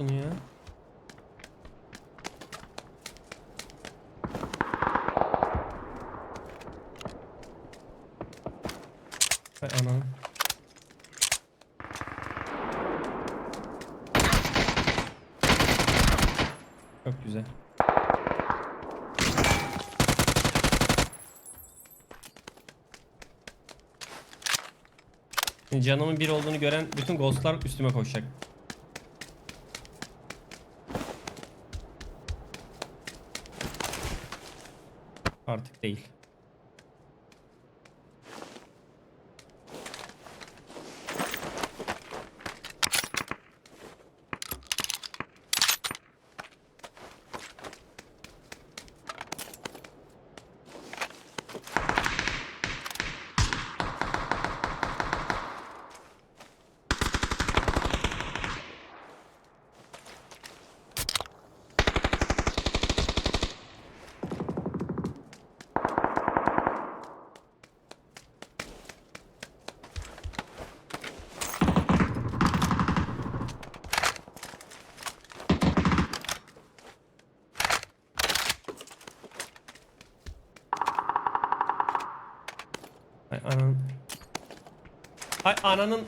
bunu ya? Hay anam. Çok güzel. Canımın bir olduğunu gören bütün ghostlar üstüme koşacak. Değil. Ay ananın.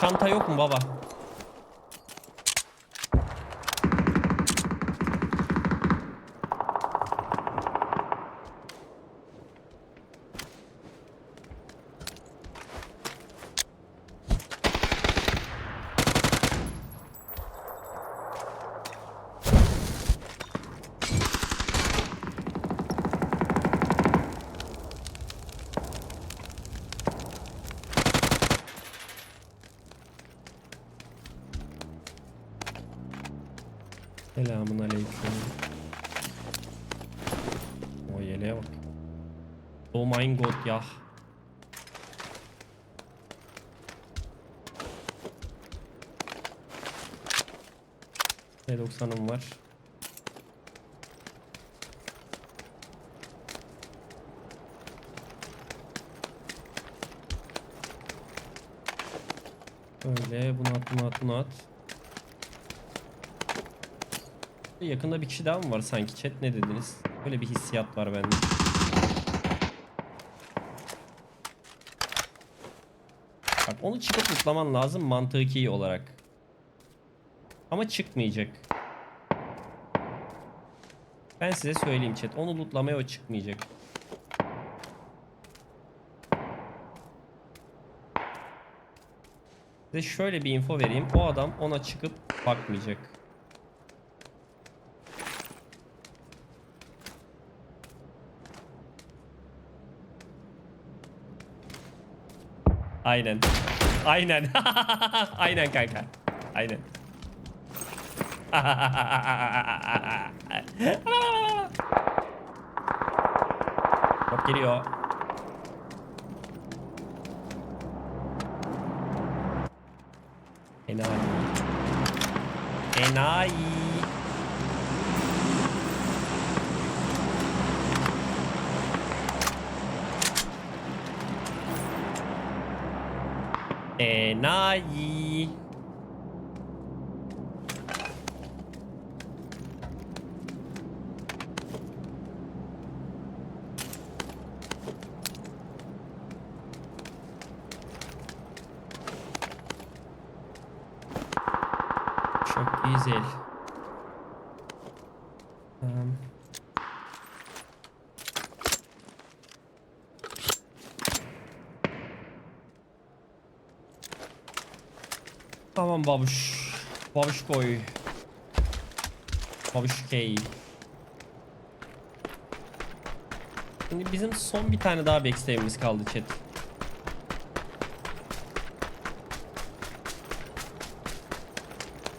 Çanta yok mu baba? Selamun aleyküm. O yeleğe bak. Oh my god ya. T90'ım var. Öyle bunu at bunu at bunu at. Yakında bir kişi daha mı var sanki chat ne dediniz? Böyle bir hissiyat var bende. Bak onu çıkıp mutlaman lazım mantıki olarak. Ama çıkmayacak. Ben size söyleyeyim chat. Onu lootlamaya o çıkmayacak. Size şöyle bir info vereyim. O adam ona çıkıp bakmayacak. Aynen. Aynen. Aynen kanka. Aynen. Bak geliyor. Enayi. Enayi. Enayi. Çok güzel. Tamam. Tamam babuş. Babuş koy. Babuş key. Şimdi bizim son bir tane daha backstave'imiz kaldı chat.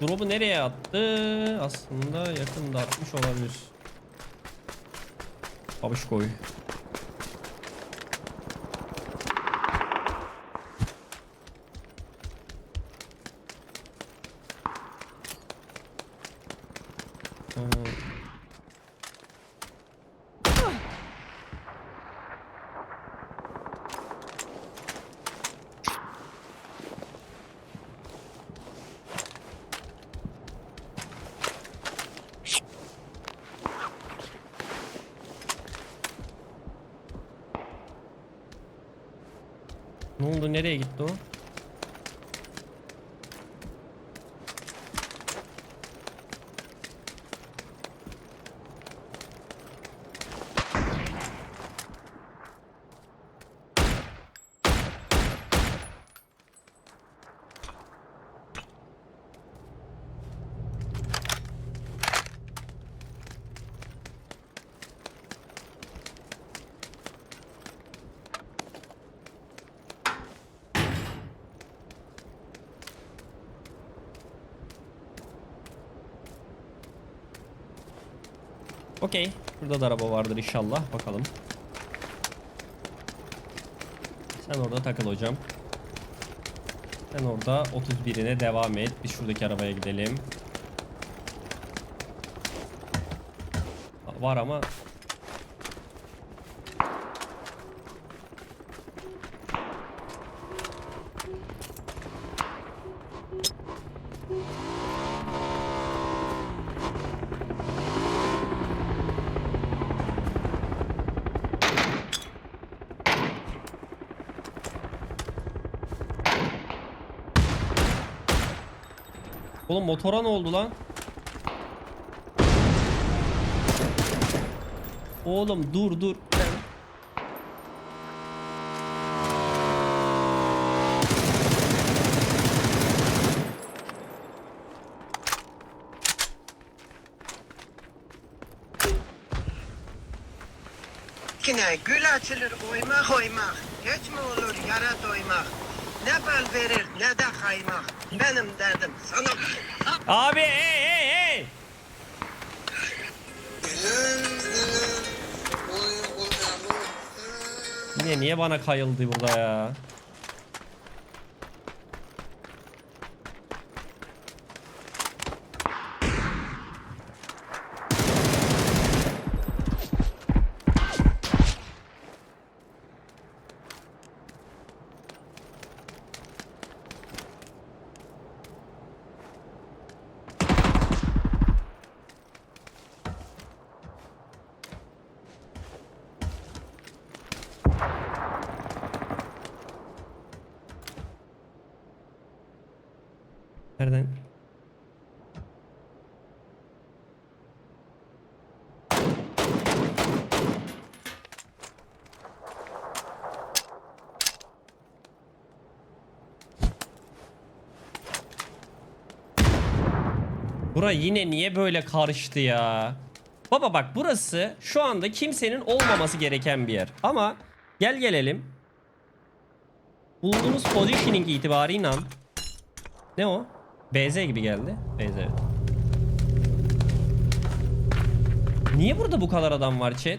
Drop'u nereye attı? Aslında yakında atmış olabilir. Babuş koy. Ee, Ne oldu? Nereye gitti o? Okey. Burada da araba vardır inşallah. Bakalım. Sen orada takıl hocam. Sen orada 31'ine devam et. Biz şuradaki arabaya gidelim. Var ama Oğlum motora ne oldu lan? Oğlum dur dur. Yine gül açılır oymak oymak. Geç mi olur yara doymak. Ne bal verir ne de kaymak. Benim derdim sana Abi hey hey hey. Yine niye bana kayıldı burada ya? Bura yine niye böyle karıştı ya? Baba bak burası şu anda kimsenin olmaması gereken bir yer. Ama gel gelelim. Bulunduğumuz positioning itibarıyla ne o? BZ gibi geldi. BZ evet. Niye burada bu kadar adam var chat?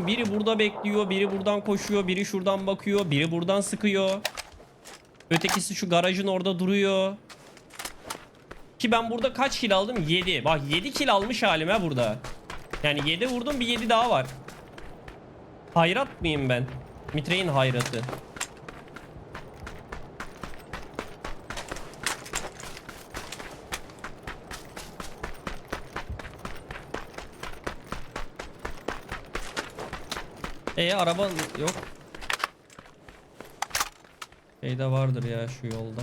Oğlum biri burada bekliyor, biri buradan koşuyor, biri şuradan bakıyor, biri buradan sıkıyor. Ötekisi şu garajın orada duruyor. Ki ben burada kaç kill aldım? 7. Bak 7 kill almış halime burada. Yani 7 vurdum bir 7 daha var. Hayrat mıyım ben? Mitre'in hayratı. E araba yok. Şeyde vardır ya şu yolda.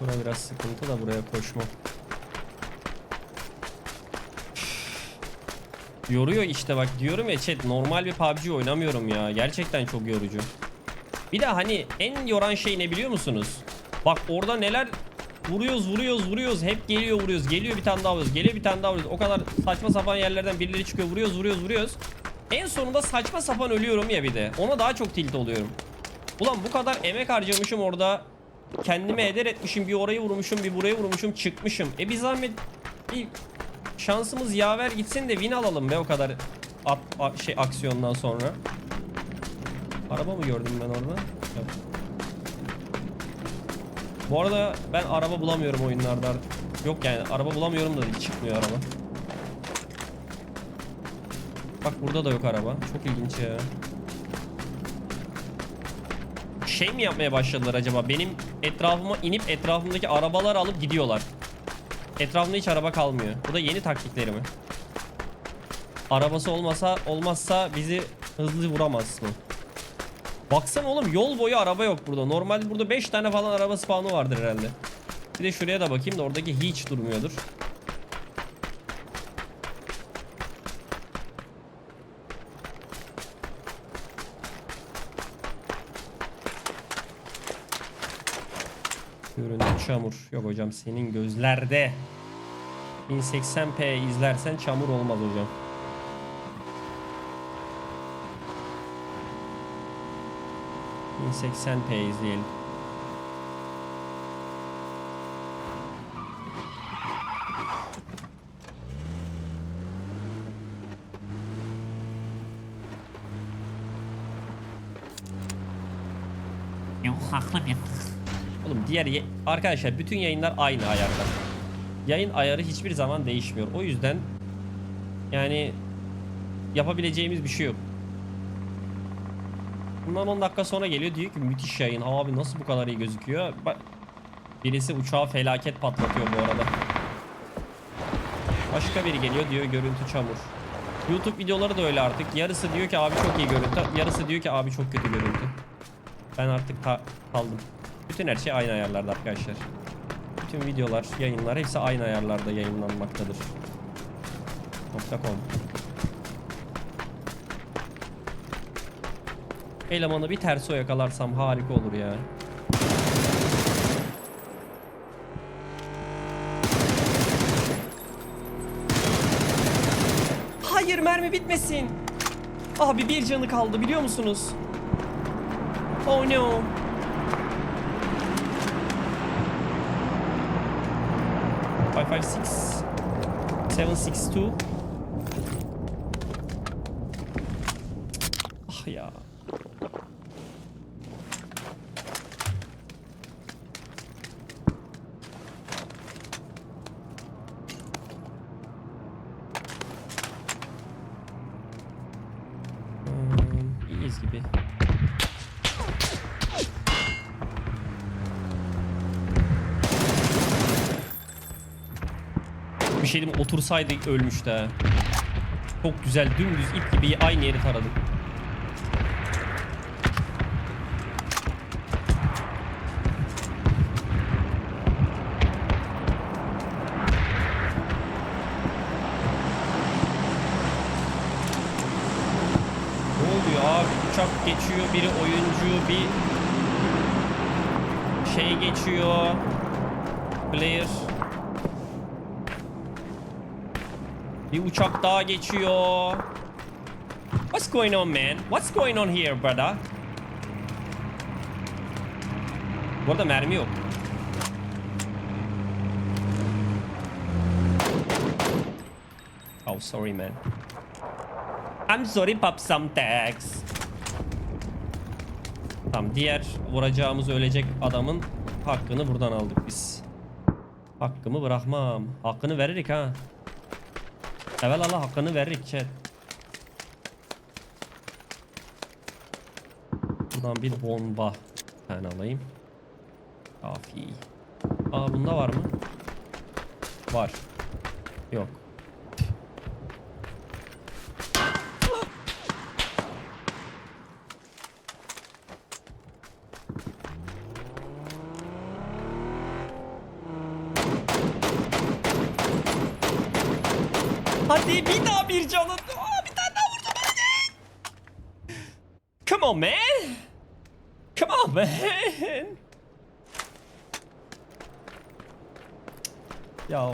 Bura biraz sıkıntı da buraya koşma. Yoruyor işte bak diyorum ya chat normal bir PUBG oynamıyorum ya. Gerçekten çok yorucu. Bir de hani en yoran şey ne biliyor musunuz? Bak orada neler vuruyoruz vuruyoruz vuruyoruz. Hep geliyor vuruyoruz. Geliyor bir tane daha vuruyoruz. Geliyor bir tane daha vuruyoruz. O kadar saçma sapan yerlerden birileri çıkıyor. Vuruyoruz vuruyoruz vuruyoruz. En sonunda saçma sapan ölüyorum ya bir de. Ona daha çok tilt oluyorum. Ulan bu kadar emek harcamışım orada. Kendime eder etmişim. Bir orayı vurmuşum bir buraya vurmuşum. Çıkmışım. E bir zahmet bir şansımız yaver gitsin de win alalım be o kadar at, a- şey aksiyondan sonra Araba mı gördüm ben orada? Yok. Bu arada ben araba bulamıyorum oyunlarda artık. Yok yani araba bulamıyorum da çıkmıyor araba. Bak burada da yok araba. Çok ilginç ya. Şey mi yapmaya başladılar acaba? Benim etrafıma inip etrafımdaki arabaları alıp gidiyorlar. Etrafımda hiç araba kalmıyor. Bu da yeni taktikleri mi? Arabası olmasa olmazsa bizi hızlı vuramaz mı? Baksana oğlum yol boyu araba yok burada. Normalde burada 5 tane falan araba spawnı vardır herhalde. Bir de şuraya da bakayım da oradaki hiç durmuyordur. Görüntü çamur. Yok hocam senin gözlerde. 1080p izlersen çamur olmaz hocam. ...1080p izleyelim. Yok haklı bir. Oğlum diğer arkadaşlar bütün yayınlar aynı ayarda. Yayın ayarı hiçbir zaman değişmiyor. O yüzden yani yapabileceğimiz bir şey yok. Bundan 10 dakika sonra geliyor diyor ki müthiş yayın. Abi nasıl bu kadar iyi gözüküyor? Bak birisi uçağı felaket patlatıyor bu arada. Başka biri geliyor diyor görüntü çamur. YouTube videoları da öyle artık. Yarısı diyor ki abi çok iyi görüntü. Yarısı diyor ki abi çok kötü görüntü. Ben artık kaldım. Bütün her şey aynı ayarlarda arkadaşlar. Bütün videolar, yayınlar hepsi aynı ayarlarda yayınlanmaktadır. .com Elemanı bir terso yakalarsam harika olur ya. Hayır mermi bitmesin. Abi bir canı kaldı biliyor musunuz? Oh no. Five five six seven six two. Ah ya. Hmm, iyiyiz gibi. Bir şey diyeyim mi? otursaydı ölmüştü ha. Çok güzel dümdüz ip gibi aynı yeri taradım. Biri oyuncu, bir şey geçiyor. Player. Bir uçak daha geçiyor. What's going on man? What's going on here brother? Bu arada mermi yok. Oh sorry man. I'm sorry pop some tags. Tamam diğer vuracağımız ölecek adamın hakkını buradan aldık biz. Hakkımı bırakmam. Hakkını veririk ha. Evet Allah hakkını veririk chat. Buradan bir bomba tane alayım. Kafi. Aa bunda var mı? Var. Yok. Bir canın. Aa, bir tane daha vurdum. Come on man. Come on man. Ya.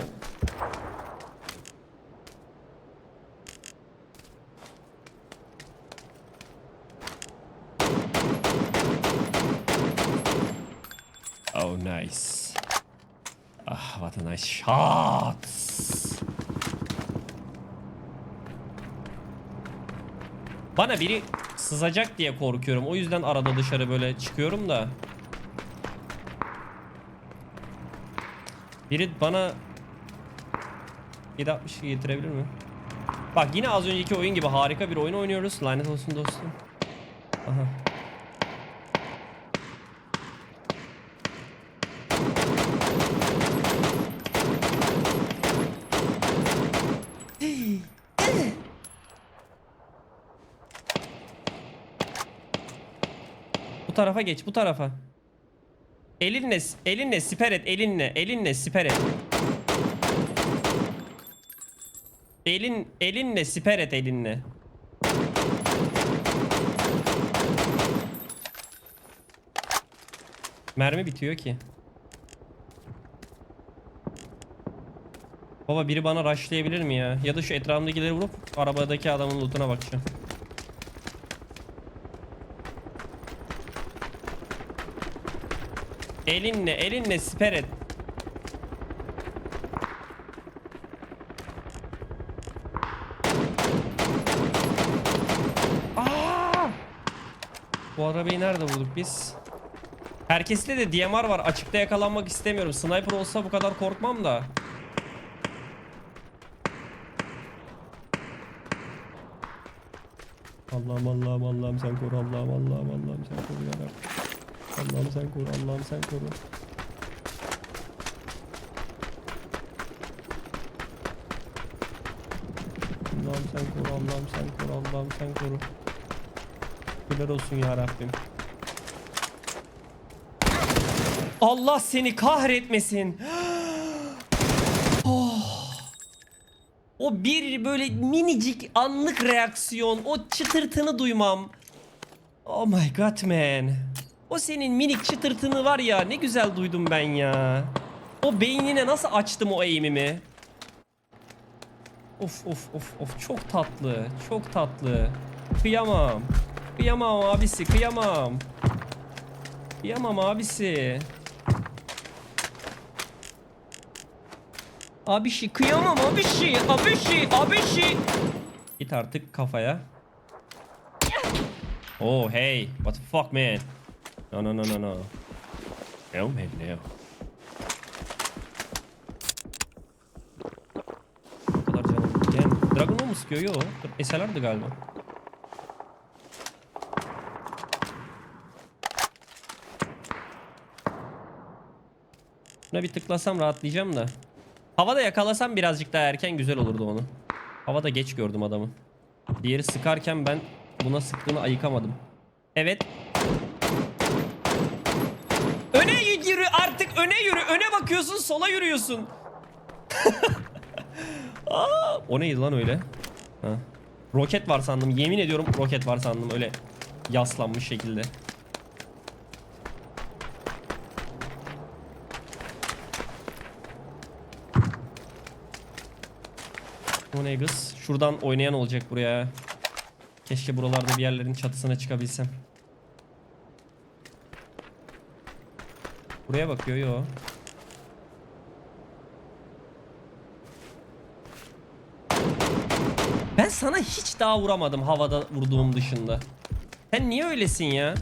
Oh nice. Ah what a nice shot. Bana biri sızacak diye korkuyorum. O yüzden arada dışarı böyle çıkıyorum da. Biri bana 762 getirebilir mi? Bak yine az önceki oyun gibi harika bir oyun oynuyoruz. Lanet olsun dostum. Aha. Bu tarafa geç, bu tarafa. Elinle, elinle siper et, elinle, elinle siper et. Elin, elinle siper et, elinle. Mermi bitiyor ki. Baba biri bana rushlayabilir mi ya? Ya da şu etrafımdakileri vurup arabadaki adamın lootuna bakacağım. Elinle, elinle siper et. Bu arabayı nerede vurduk biz? Herkeste de DMR var. Açıkta yakalanmak istemiyorum. Sniper olsa bu kadar korkmam da. Allah'ım Allah'ım Allah'ım sen koru Allah'ım Allah'ım Allah'ım sen koru ya Rabbi. Allah'ım sen koru Allah'ım sen koru. Allah'ım sen koru Allah'ım sen koru Allah'ım sen koru. Şükürler olsun ya Rabbim. Allah seni kahretmesin. Oh. O bir böyle minicik anlık reaksiyon, o çıtırtını duymam. Oh my god man. O senin minik çıtırtını var ya ne güzel duydum ben ya. O beynine nasıl açtım o eğimimi. Of of of of çok tatlı, çok tatlı. Kıyamam. Kıyamam abisi, kıyamam. Kıyamam abisi. Abişi kıyamam abişi, abişi, abişi. Git artık kafaya. Oh hey, what the fuck man? No no no no no. No man no. Bu kadar canım. Yani Dragon'u mu sıkıyor? Yo. SLR'dı galiba. Buna bir tıklasam rahatlayacağım da. Havada yakalasam birazcık daha erken güzel olurdu onu. Havada geç gördüm adamı. Diğeri sıkarken ben buna sıktığını ayıkamadım. Evet. Öne yürü artık öne yürü. Öne bakıyorsun sola yürüyorsun. Aa, o neydi lan öyle? Ha. Roket var sandım. Yemin ediyorum roket var sandım öyle yaslanmış şekilde. O ne kız? Şuradan oynayan olacak buraya. Keşke buralarda bir yerlerin çatısına çıkabilsem. Buraya bakıyor yo. Ben sana hiç daha vuramadım havada vurduğum dışında. Sen niye öylesin ya?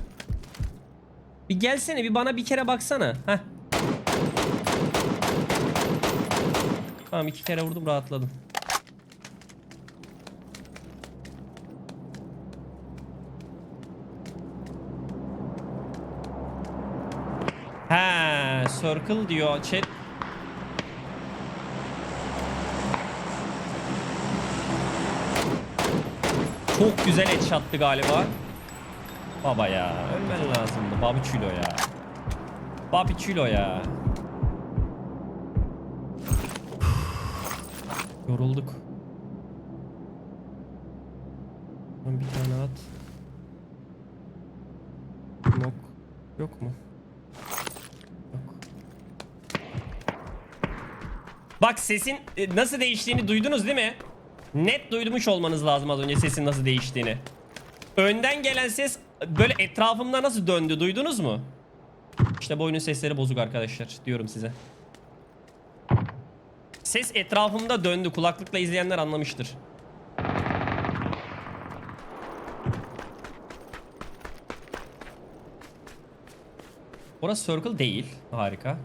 Bir gelsene bir bana bir kere baksana. Heh. Tamam iki kere vurdum rahatladım. Circle diyor. Chat. Çok güzel headshot'tı galiba. Baba ya, ölmen lazımdı. Babi Çilo ya. Babi Çilo ya. Yorulduk. Bir tane at. Yok mu? Bak sesin e, nasıl değiştiğini duydunuz değil mi? Net duymuş olmanız lazım az önce sesin nasıl değiştiğini. Önden gelen ses böyle etrafımda nasıl döndü duydunuz mu? İşte bu oyunun sesleri bozuk arkadaşlar diyorum size. Ses etrafımda döndü kulaklıkla izleyenler anlamıştır. Orası circle değil. Harika.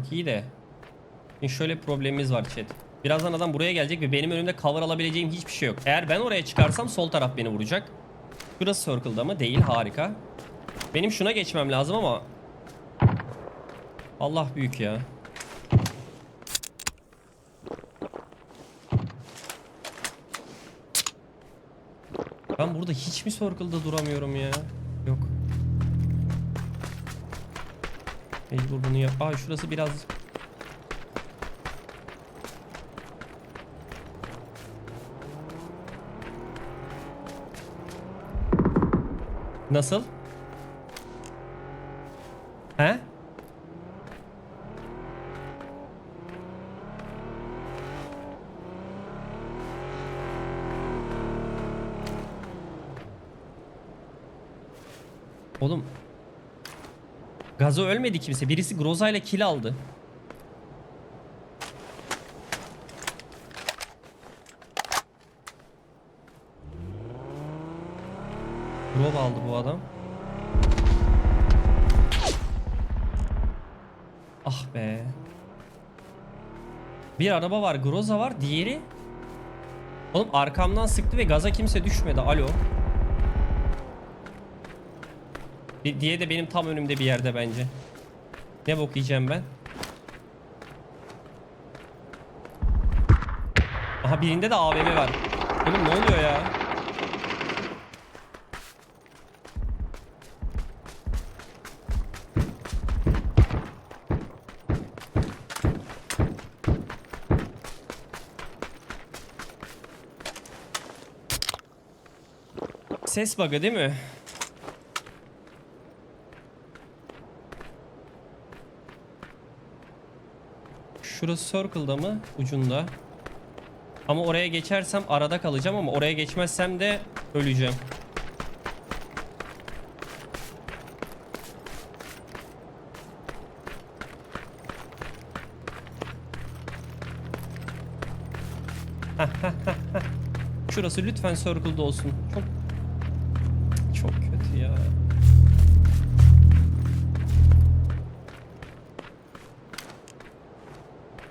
Çok iyi de. Şimdi şöyle problemimiz var chat. Birazdan adam buraya gelecek ve benim önümde cover alabileceğim hiçbir şey yok. Eğer ben oraya çıkarsam sol taraf beni vuracak. Şurası circle'da mı? Değil. Harika. Benim şuna geçmem lazım ama... Allah büyük ya. Ben burada hiç mi circle'da duramıyorum ya? Mecbur bunu yap. Aa şurası biraz... Nasıl? He? Oğlum Gazo ölmedi kimse. Birisi Groza ile kill aldı. Grove aldı bu adam. Ah be. Bir araba var, Groza var. Diğeri Oğlum arkamdan sıktı ve gaza kimse düşmedi. Alo. Bir diye de benim tam önümde bir yerde bence. Ne bok yiyeceğim ben? Aha birinde de AVM var. Oğlum ne oluyor ya? Ses bug'ı değil mi? Şurası circle'da mı? Ucunda. Ama oraya geçersem arada kalacağım ama oraya geçmezsem de öleceğim. Şurası lütfen circle'da olsun. Çok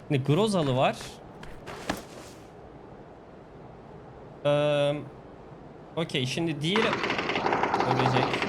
Şimdi Grozalı var. Ee, Okey şimdi diğeri ölecek.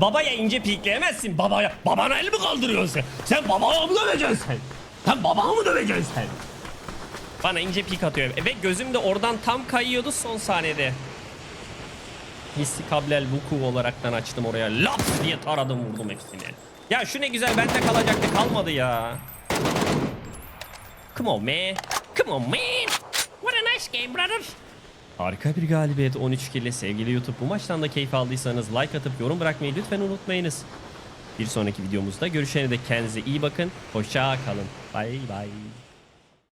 Babaya ince pikleyemezsin babaya. Babana el mi kaldırıyorsun sen? Sen babana mı döveceksin sen? Sen babana mı döveceksin sen? Bana ince pik atıyor. E, Ve gözüm de oradan tam kayıyordu son saniyede. Hissi kablel vuku olaraktan açtım oraya. Laps diye taradım vurdum hepsini. Ya şu ne güzel bende kalacaktı kalmadı ya. Come on man. Come on man. What a nice game brother. Harika bir galibiyet 13 ile sevgili YouTube. Bu maçtan da keyif aldıysanız like atıp yorum bırakmayı lütfen unutmayınız. Bir sonraki videomuzda görüşene dek kendinize iyi bakın. Hoşça kalın. Bye bye.